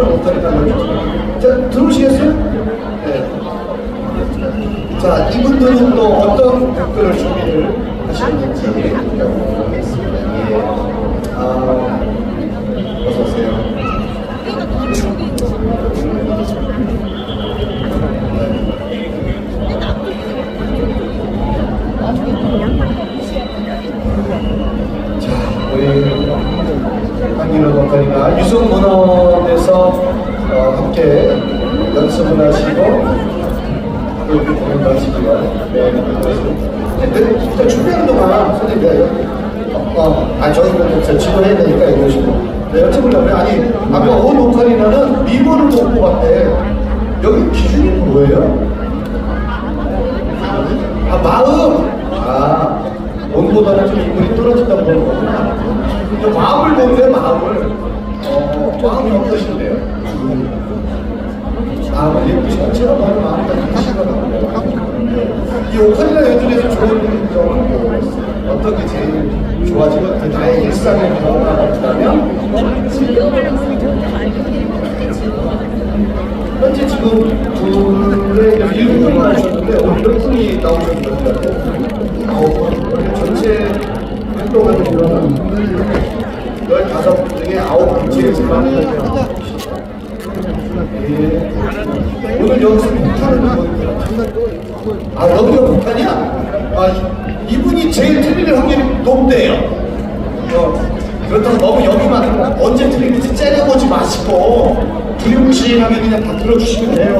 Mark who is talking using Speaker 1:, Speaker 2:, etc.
Speaker 1: 이런 오타리다는 자 들어오시겠어요? 네. 자 이분들은 또 어떤 댓글을 준비를 하시는지 한기로 박사님과 유성문헌에서 어, 함께 연습을 하시고 공연도 하시기 바랍니다. 네, 진짜 준비하는 동안 선생님 어, 어, 아 저희는 저 지도해야 되니까 이러시고 네, 여쭤보려면 아니 아까 온 오카리나는 미모를 못 뽑았대 여기 기준이 뭐예요? 아 마음 아 몸보다는 좀 인물이 떨어진다고 보는 거구나 또 마음을 보는데 마음을. 어 마음이 어떠신데요? 마음은 예쁘시고 제가 마음이 마음이 이 오카리나 여전에서 좋은 점은 뭐 어떤 게 제일 좋아지고 나의 일상의 변화가 없다면? 현재 지금 둘의 일곱 분 나오셨는데 오늘 몇 분이 나오셨는데 아홉 분 전체 활동을 보면 열다섯 분 중에 아홉 분 제일 많은 예. 오늘 여기서 못하는 분 아, 여기가 못하냐? 아, 이- 이분이 제일 틀릴 확률이 높대요. 어, 그렇다고 너무 여기만 언제 틀리는지 째려보지 마시고 두리뭉실하게 그냥 다 들어주시면 돼요.